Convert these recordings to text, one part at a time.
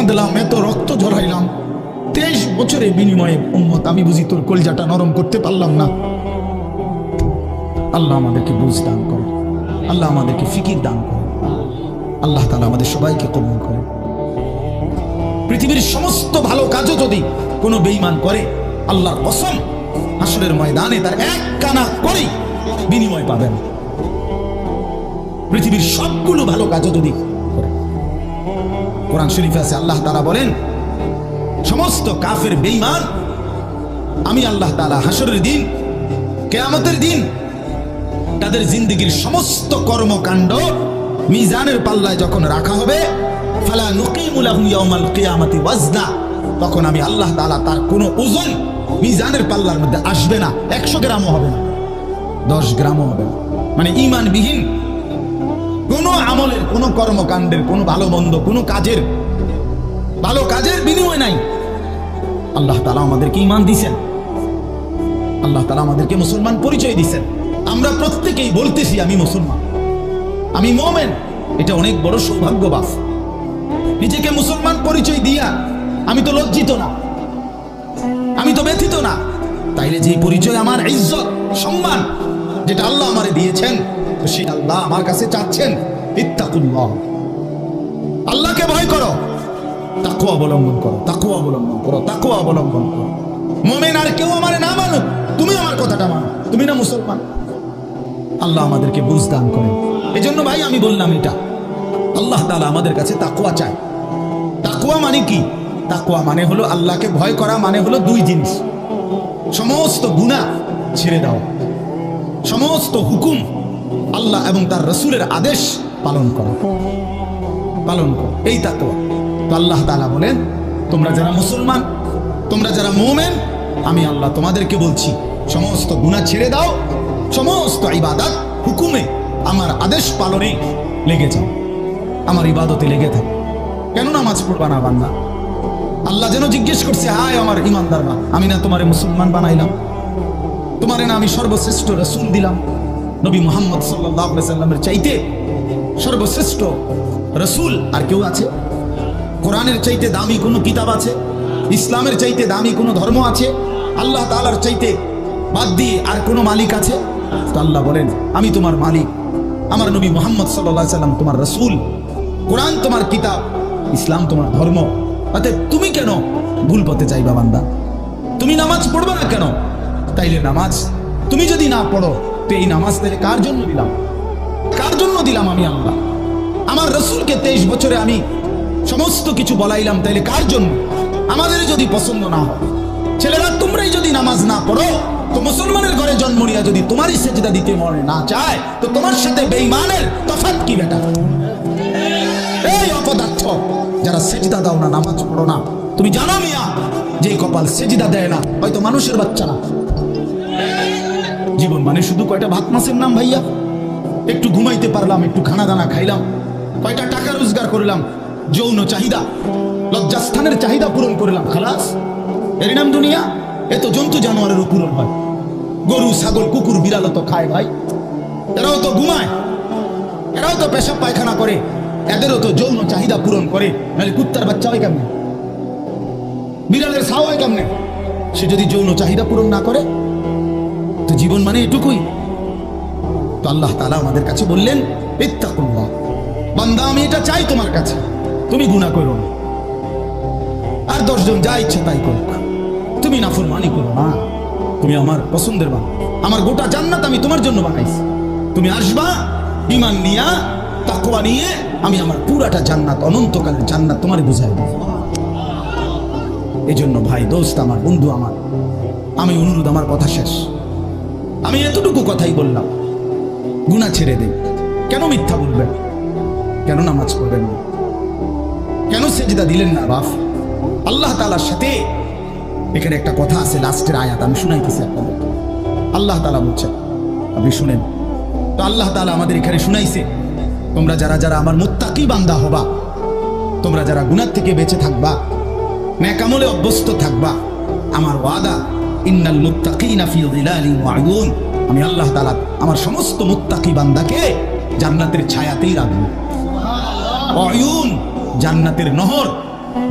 কাঁদলাম এত রক্ত ঝরাইলাম। তেইশ বছরের বিনিময়ে উম্মত, আমি বুঝি তোর কলজাটা নরম করতে পারলাম না। আল্লাহ আমাদেরকে বুঝ দান করে। আল্লাহ আমাদেরকে ফিকির দান করে। আল্লাহ তালা আমাদের সবাইকে কবুল করে। পৃথিবীর সমস্ত ভালো কাজও যদি কোনো বেঈমান করে, আল্লাহর কসম আসরের ময়দানে তার এক কানা করেই বিনিময় পাবেন। পৃথিবীর সবগুলো ভালো কাজও যদি। কোরআন শরীফে আছে, আল্লাহ তারা বলেন, সমস্ত কাফের বেঈমান, আমি আল্লাহ তাআলা হাসরের দিন, কেয়ামতের দিন, তাদের জিন্দগির সমস্ত কর্মকাণ্ড মিজানের পাল্লায় যখন রাখা হবে, ফালা নুকিমু লাহুম ইয়াউমাল কিয়ামাতি তখন আমি আল্লাহ তাআলা তার কোনো ওজন মিজানের পাল্লার মধ্যে আসবে না, একশো গ্রামও হবে না, দশ গ্রামও হবে না। মানে ইমানবিহীন কোনো আমলের, কোনো কর্মকাণ্ডের, কোনো ভালো মন্দ, কোনো কাজের, ভালো কাজের বিনিময় নাই। আল্লাহ তালা আমাদেরকে ইমান দিছেন আল্লাহ তালা আমাদেরকে মুসলমান পরিচয় দিছেন আমরা প্রত্যেকেই বলতেছি, আমি মুসলমান। আমি মোমেন। এটা অনেক বড় সৌভাগ্যবাস। নিজেকে মুসলমান পরিচয় দিয়া আমি তো লজ্জিত না। আমি তো ব্যথিত না। তাইলে যে পরিচয় আমার ইজ্জত, সম্মান, যেটা আল্লাহ আমারে দিয়েছেন সেই আল্লাহ আমার কাছে চাচ্ছেন, ইত্তাকুল্লাহ। আল্লাহকে ভয় করো। তাকু অবলম্বন করো তাকু অবলম্বন করো তাকু অবলম্বন করো। মোমেন আর কেউ আমার না মানুক, তুমি আমার কথাটা মানো, তুমি না মুসলমান। আল্লাহ আমাদেরকে বুঝ দান করেন। এই জন্য ভাই আমি বললাম এটা। আল্লাহ তাআলা আমাদের কাছে তাকুয়া চায়। তাকুয়া মানে কি? তাকুয়া মানে হলো আল্লাহকে ভয় করা মানে হলো দুই জিনিস। সমস্ত গুনাহ ছেড়ে দাও। সমস্ত হুকুম আল্লাহ এবং তার রসুলের আদেশ পালন করো। পালন করো। এই তাকুয়া তো আল্লাহ তালা বলেন, তোমরা যারা মুসলমান, তোমরা যারা মোমেন, আমি আল্লাহ তোমাদেরকে বলছি, সমস্ত গুনাহ ছেড়ে দাও, সমস্ত ইবাদত হুকুমে আমার আদেশ পালনে লেগে যাও। আমার ইবাদতে লেগে থাকো। কেন নামাজ পড়বা না বান্দা? আল্লাহ যেন জিজ্ঞেস করছে, হায় আমার ইমানদার আমি না তোমারে মুসলমান বানাইলাম? তোমারে না আমি সর্বশ্রেষ্ঠ রসুল দিলাম? নবী মোহাম্মদ সাল্লাহ সাল্লামের চাইতে সর্বশ্রেষ্ঠ রসুল আর কেউ আছে? কোরআনের চাইতে দামি কোনো কিতাব আছে? ইসলামের চাইতে দামি কোনো ধর্ম আছে? আল্লাহ তালার চাইতে বাদ দিয়ে আর কোনো মালিক আছে? তো আল্লাহ বলেন, আমি তোমার মালিক। আমার নবী মোহাম্মদ সাল্লাহ সাল্লাম তোমার রসুল। কোরআন তোমার কিতাব, ইসলাম তোমার ধর্ম। অতএব তুমি কেন ভুল পথে চাইবা বান্দা? তুমি নামাজ পড়বে না কেন? তাইলে নামাজ তুমি যদি না পড়ো এই নামাজ তাহলে কার জন্য দিলাম? কার জন্য দিলাম আমি আল্লাহ? আমার রসুলকে তেইশ বছরে আমি সমস্ত কিছু বলাইলাম, তাইলে কার জন্য? আমাদের যদি পছন্দ না হয়, ছেলেরা তোমরাই যদি নামাজ না পড়ো, তো মুসলমানের ঘরে জন্ম নিয়ে যদি তোমারই সেজদা দিতে মনে না চায়, তো তোমার সাথে বেঈমানের তফাৎ কি বেটা? এই অপদার্থ, যারা সেজদা দাও না, নামাজ পড়ো না। তুমি জানো মিয়া, যে কপাল সেজদা দেয় না, হয়তো মানুষের বাচ্চা না। জীবন মানে শুধু কয়টা ভাত মাছের নাম ভাইয়া? একটু ঘুমাইতে পারলাম, একটু খানা দানা খাইলাম, কয়টা টাকা রোজগার করলাম, যৌন চাহিদা, লজ্জাস্থানের চাহিদা পূরণ করলাম, খালাস। এর নাম দুনিয়া? এত জন্তু জানোয়ারেরও পূরণ হয়। গরু, ছাগল, কুকুর, বিড়ালও তো খায় ভাই। এরাও তো ঘুমায়, এরাও তো পেশাব পায়খানা করে, এদেরও তো যৌন চাহিদা পূরণ করে। নাহলে কুত্তার বাচ্চা হয় কেমনে? বিড়ালের ছাও হয় কেমনে? সে যদি যৌন চাহিদা পূরণ না করে তো জীবন মানে এটুকুই। তো আল্লাহ তালা আমাদের কাছে বললেন, ইত্তাকুল্লাহ। বান্দা, আমি এটা চাই তোমার কাছে। তুমি গুণা করো না। আর দশজন যা ইচ্ছে তাই করুক। তুমি নাফরমানি করো না। তুমি আমার পছন্দের বান আমার গোটা জান্নাত আমি তোমার জন্য বানাইছি। তুমি আসবা ইমান নিয়া, তাকওয়া নিয়ে, আমি আমার পুরাটা জান্নাত, অনন্তকালের জান্নাত তোমার বুঝাই দেব। এই জন্য ভাই, দোস্ত আমার, বন্ধু আমার, আমি অনুরোধ, আমার কথা শেষ। আমি এতটুকু কথাই বললাম। গুণা ছেড়ে দেন কেন মিথ্যা বলবেন কেন নামাজ পড়বেন না? কেন সেজদা দিলেন না, বাপ? আল্লাহ তালার সাথে এখানে একটা কথা আছে, লাস্টের আয়াত, আমি শুনাইতেছি আপনাদের। আল্লাহ তালা বলছেন, আপনি শুনেন। তো আল্লাহ তালা আমাদের এখানে শুনাইছে, তোমরা যারা যারা আমার মুত্তাকি বান্দা হবা, তোমরা যারা গুণার থেকে বেঁচে থাকবা, ন্যাকামলে অভ্যস্ত থাকবা, আমার ওয়াদা ইন্নাল মুত্তাকিনা ফি যিলালিন আমি আল্লাহ তাআলা আমার সমস্ত মুত্তাকি বান্দাকে জান্নাতের ছায়াতেই জান্নাতের নহর,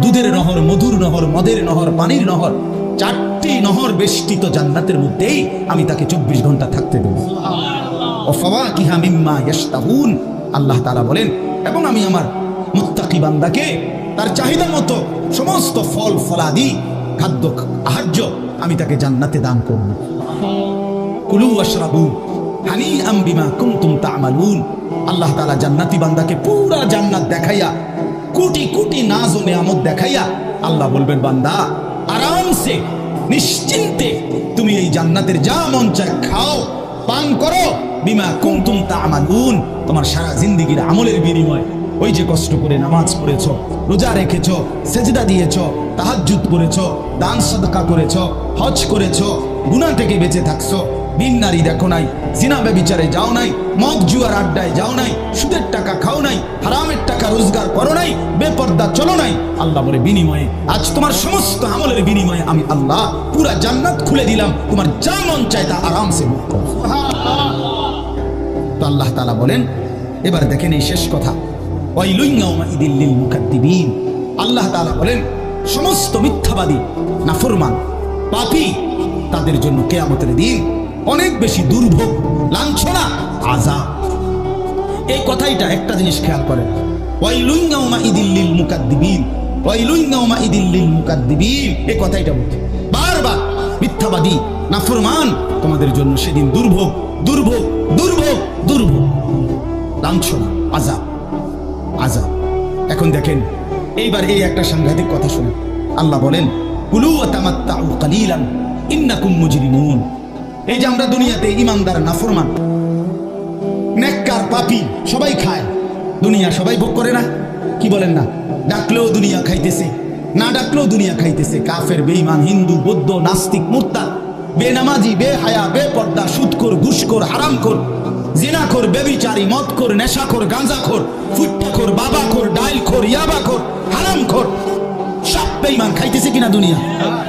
দুধের নহর, মধুর নহর, মদের নহর, পানির নহর, চারটি নহর বেষ্টিত জান্নাতের মধ্যেই আমি তাকে চব্বিশ ঘণ্টা থাকতে দেব। ও ফাওয়াকিহা মিম্মা ইয়াশতাহুন। আল্লাহ তাআলা বলেন, এবং আমি আমার মুত্তাকি বান্দাকে তার চাহিদা মতো সমস্ত ফল, ফলাদি খাদ্য, আহার্য, আমি তাকে জান্নাতে দান করব। কুলু আশরাবু হানি আম বিমা কুনতুম তা'মালুন। আল্লাহ তাআলা জান্নাতি বান্দাকে পুরা জান্নাত দেখাইয়া, কোটি কোটি নাজ ও নেয়ামত দেখাইয়া আল্লাহ বলবেন, বান্দা, আরামসে, নিশ্চিন্তে তুমি এই জান্নাতের যা মন চায় খাও, পান করো। বিমা কুনতুম তা'মালুন। তোমার সারা জিন্দেগীর আমলের বিনিময় ওই যে কষ্ট করে নামাজ পড়েছ, রোজা রেখেছ, সেজদা দিয়েছ, তাহাজ্জুদ করেছ, দান সদকা করেছ, হজ করেছ, গুনাহ থেকে বেঁচে থাকছো। বিন নারী দেখো নাই, জিনা ব্যবিচারে যাও নাই, মদ জুয়ার আড্ডায় যাও নাই, সুদের টাকা খাও নাই, হারামের টাকা রোজগার করো নাই, বেপর্দা চলো নাই। আল্লাহ বলে, বিনিময়ে, আজ তোমার সমস্ত আমলের বিনিময়ে আমি আল্লাহ পুরা জান্নাত খুলে দিলাম, তোমার যা মন চায় তা আরামসে আল্লাহ তালা বলেন, এবার দেখেন এই শেষ কথা। আল্লাহ বলেন, সমস্ত মিথ্যাবাদী, নাফরমান, পাপী, তাদের জন্য কেয়ামতের দিন অনেক বেশি দুর্ভোগ, লাঞ্ছনা, আযাব। এই কথাইটা একটা জিনিস খেয়াল বলছে, বারবার মিথ্যাবাদী, নাফরমান তোমাদের জন্য সেদিন দুর্ভোগ দুর্ভোগ দুর্ভোগ দুর্ভোগ, লাঞ্ছনা আজাব আজাব। এখন দেখেন, এইবার এই একটা সাংঘাতিক কথা শুনেন। আল্লাহ বলেন এই যে আমরা দুনিয়াতে ইমানদার, নাফরমান, নেককার, পাপি, সবাই খায়। দুনিয়া সবাই ভোগ করে না। কি বলেন না? ডাকলেও দুনিয়া খাইতেছে, না ডাকলেও দুনিয়া খাইতেছে। কাফের, বেঈমান, হিন্দু, বৌদ্ধ, নাস্তিক, মুরতাদ। বেনামাজি, বেহায়া, বেপর্দা, সুদখোর, ঘুষখোর, হারামখোর। জিনাখোর বেবিচারি মদখোর নেশাখোর গাঁজাখোর ফুট্টাখোর বাবাখোর ডাইলখোর ইয়াবাখোর হারামখোর সব বেঈমান খাইতেছে কিনা দুনিয়া?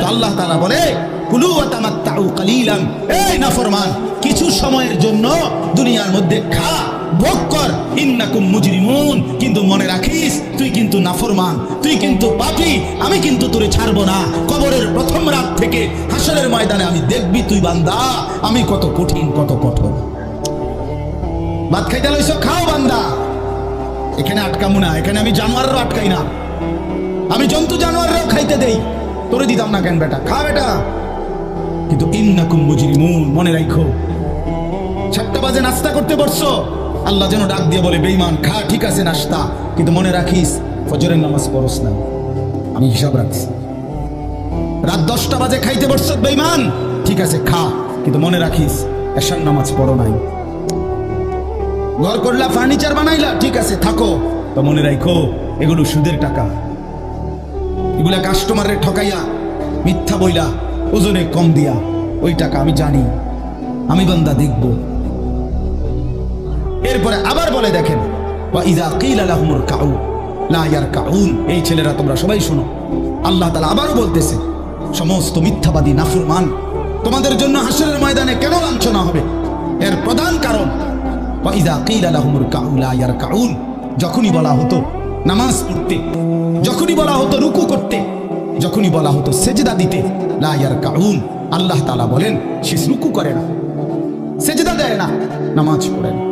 তো আল্লাহ তাআলা বলে, কুলু তামাত্তাউ কালিলান। এই নাফরমান, কিছু সময়ের জন্য দুনিয়ার মধ্যে খা, ভোগ কর। ইন্নাকুম মুজরিমুন, কিন্তু মনে রাখিস, তুই কিন্তু নাফরমান, তুই কিন্তু পাপী, আমি কিন্তু তোরে ছাড়বো না। কবরের প্রথম রাত থেকে হাসরের ময়দানে আমি দেখবি তুই বান্দা, আমি কত কঠিন, কত কঠোর। ভাত খাইতে লইছ, খাও বান্দা। এখানে আটকামু না, এখানে আমি জানোয়ারও আটকাই না। আমি জন্তু জানোয়াররাও খাইতে দেই। তোরে দিতাম না কেন বেটা? খা বেটা। কিন্তু ইন্নাকুম মুজরিমুন, মনে রাখো সাতটা বাজে নাস্তা করতে বসছো। আল্লাহ যেন ডাক দিয়ে বলে বেইমান খা, ঠিক আছে নাস্তা। কিন্তু মনে রাখিস, ফজরের নামাজ পড়স না। আমি হিসাব রাখছি। রাত দশটা বাজে খাইতে বসছ বেইমান ঠিক আছে, খা। কিন্তু মনে রাখিস, এশার নামাজ পড়ো নাই। ঘর করলা ফার্নিচার বানাইলা ঠিক আছে থাকো। তো মনে রাখো এগুলো সুদের টাকা। এগুলা কাস্টমারের ঠকাইয়া মিথ্যা বইলা ওজনে কম দিয়া ওই টাকা আমি জানি আমি বান্দা দেখব। এরপরে আবার বলে দেখেন ওয়া ইযা কিলা লাহুমুর কাউ এই ছেলেরা তোমরা সবাই শোনো। আল্লাহ তালা আবারও বলতেছে সমস্ত মিথ্যাবাদী নাফরমান তোমাদের জন্য হাসরের ময়দানে কেন লাঞ্ছনা হবে? এর প্রধান কারণ যখনই বলা হতো নামাজ পড়তে, যখনই বলা হতো রুকু করতে, যখনই বলা হতো সেজদা দিতে আল্লাহ তাআলা বলেন সে রুকু করে না, সেজদা দেয় না, নামাজ পড়ে না।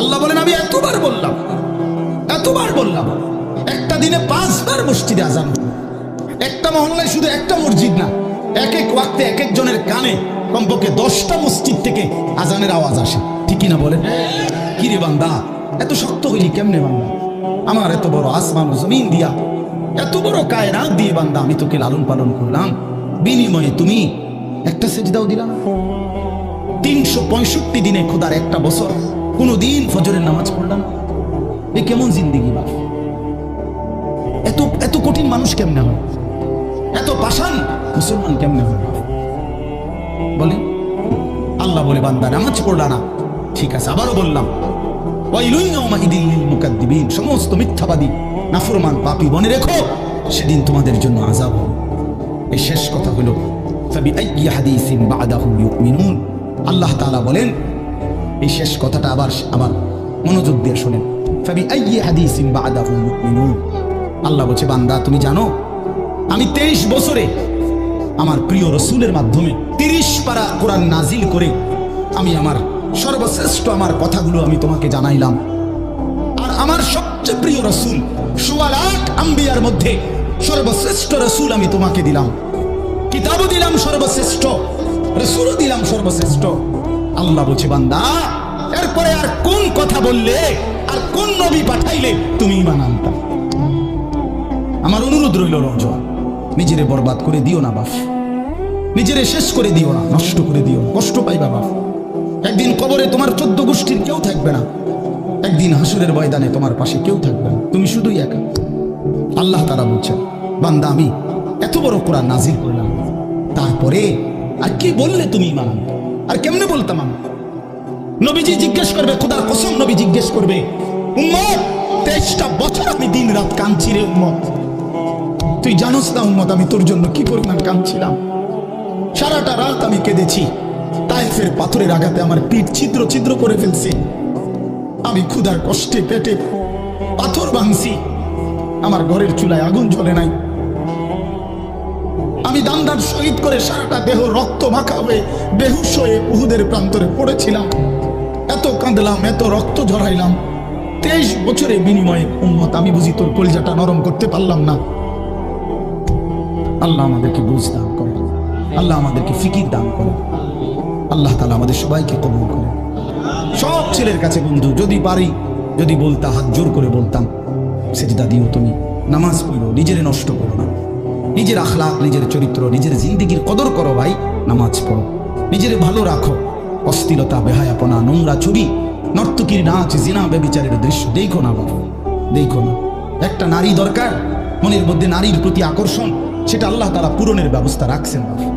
আল্লাহ বলেন, আমি এতবার বললাম এতবার বললাম, একটা দিনে পাঁচবার মসজিদে আজান একটা মহল্লায় শুধু একটা মসজিদ না, এক এক ওয়াক্তে এক একজনের কানে কমপক্ষে দশটা মসজিদ থেকে আজানের আওয়াজ আসে। ঠিকই না বলেন কি রে বান্দা, এত শক্ত হইলি কেমনে বান্দা? আমার এত বড় আসমান জমিন দিয়া, এত বড় কায়নাত দিয়ে বান্দা আমি তোকে লালন পালন করলাম। বিনিময়ে তুমি একটা সেজদাও দিলাম তিনশো পঁয়ষট্টি দিনে খোদার একটা বছর কোনো দিন ফজরের নামাজ পড়লাম এ কেমন জিন্দিগি বা এত কঠিন মানুষ কেমনে হয়? এত পাষাণ মুসলমান কেমনে হয় বলে, আল্লাহ বলে, বান্দা, নামাজ পড়লা না। ঠিক আছে, আবারও বললাম সমস্ত মিথ্যাবাদী, নাফরমান পাপী মনে রেখো, সেদিন তোমাদের জন্য আজাব এই শেষ কথা হলো আল্লাহ তাআলা বলেন, এই শেষ কথাটা আবার আবার মনোযোগ দিয়ে শোনেন আল্লাহ বলছে, বান্দা, তুমি জানো, আমি তেইশ বছরে আমার প্রিয় রসুলের মাধ্যমে তিরিশ পারা কোরআন নাজিল করে আমি আমার সর্বশ্রেষ্ঠ আমার কথাগুলো আমি তোমাকে জানাইলাম। আর আমার সবচেয়ে প্রিয় রসুল সোয়া লাখ আম্বিয়ার মধ্যে সর্বশ্রেষ্ঠ রসুল আমি তোমাকে দিলাম। কিতাবও দিলাম সর্বশ্রেষ্ঠ, রসুলও দিলাম সর্বশ্রেষ্ঠ। আল্লাহ বলছে, বান্দা, এরপরে আর কোন কথা বললে, আর কোন নবী পাঠাইলে তুমি ইমান আমার অনুরোধ রইল রজওয়ান নিজেরে বরবাদ করে দিও না বাপ। নিজেরে শেষ করে দিও না, নষ্ট করে দিও, কষ্ট বাপ। একদিন কবরে তোমার চোদ্দ গোষ্ঠীর কেউ থাকবে না। একদিন হাসুরের ময়দানে তোমার পাশে কেউ থাকবে না। তুমি শুধুই একা। আল্লাহ তারা বলছেন, বান্দা, আমি এত বড় কোরআন নাজিল করলাম। তারপরে আর কি বললে তুমি আনতে? আর কেমনে বলতাম আমি? নবীজি জিজ্ঞেস করবে, খোদার কসম নবী জিজ্ঞেস করবে, উম্মত, তেইশটা বছর আমি দিন রাত কাঁদছি রে উম্মত। তুই জানোস না উম্মত, আমি তোর জন্য কি পরিমাণ কাঁদছিলাম? সারাটা রাত আমি কেঁদেছি। তাইফের পাথরের আঘাতে আমার পিঠ ছিদ্র ছিদ্র করে ফেলছে। আমি ক্ষুধার কষ্টে পেটে পাথর ভাঙছি। আমার ঘরের চুলায় আগুন জ্বলে নাই। আমি দান্দার শহীদ করে সারাটা দেহ রক্ত মাখা হয়ে বেহুশ হয়ে উহুদের প্রান্তরে পড়েছিলাম। এত কাঁদলাম, এত রক্ত ঝরাইলাম। তেইশ বছরের বিনিময়ে উন্মত আমি বুঝি তোর কলজাটা নরম করতে পারলাম না। আল্লাহ আমাদেরকে বুঝ দান করে। আল্লাহ আমাদেরকে ফিকির দান করে। আল্লাহ তালা আমাদের সবাইকে কবুল করে সব ছেলের কাছে বন্ধু, যদি পারি, যদি বলতা, হাত জোর করে বলতাম, সেজদা দিও তুমি। নামাজ পড়ো, নিজের নষ্ট করো না। নিজের আখলাক নিজের চরিত্র, নিজের জিন্দিগির কদর করো ভাই, নামাজ পড়ো। নিজের ভালো রাখো। অস্থিরতা, বেহায়াপনা, নোংরা ছবি নর্তকীর নাচ, জিনা, বেবিচারের দৃশ্য, দেখো না বাবা, দেখো না। একটা নারী দরকার, মনের মধ্যে নারীর প্রতি আকর্ষণ, সেটা আল্লাহ তারা পূরণের ব্যবস্থা রাখছেন বাবা।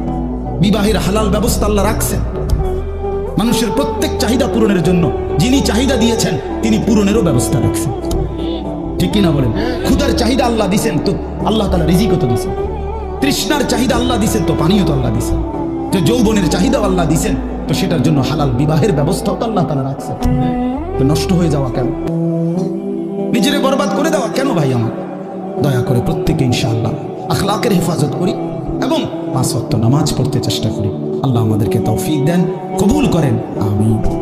বিবাহের হালাল ব্যবস্থা আল্লাহ রাখছেন। মানুষের প্রত্যেক চাহিদা পূরণের জন্য যিনি চাহিদা দিয়েছেন, তিনি পূরণেরও ব্যবস্থা রাখছেন। ঠিক কিনা বলেন? ক্ষুধার চাহিদা আল্লাহ দিছেন, তো আল্লাহ তালা রিজিকও তো দিছেন। তৃষ্ণার চাহিদা আল্লাহ দিছেন, তো পানীয় তো আল্লাহ দিছেন। যে যৌবনের চাহিদাও আল্লাহ দিছেন, তো সেটার জন্য হালাল বিবাহের ব্যবস্থাও তো আল্লাহ তালা রাখছেন। তো নষ্ট হয়ে যাওয়া কেন? নিজেরে বরবাদ করে দেওয়া কেন ভাই আমার? দয়া করে প্রত্যেকে ইনশাআল্লাহ আখলাকের হেফাজত করি এবং পাঁচ ওয়াক্ত নামাজ পড়তে চেষ্টা করি। আল্লাহ আমাদেরকে তৌফিক দেন কবুল করেন। আমিন।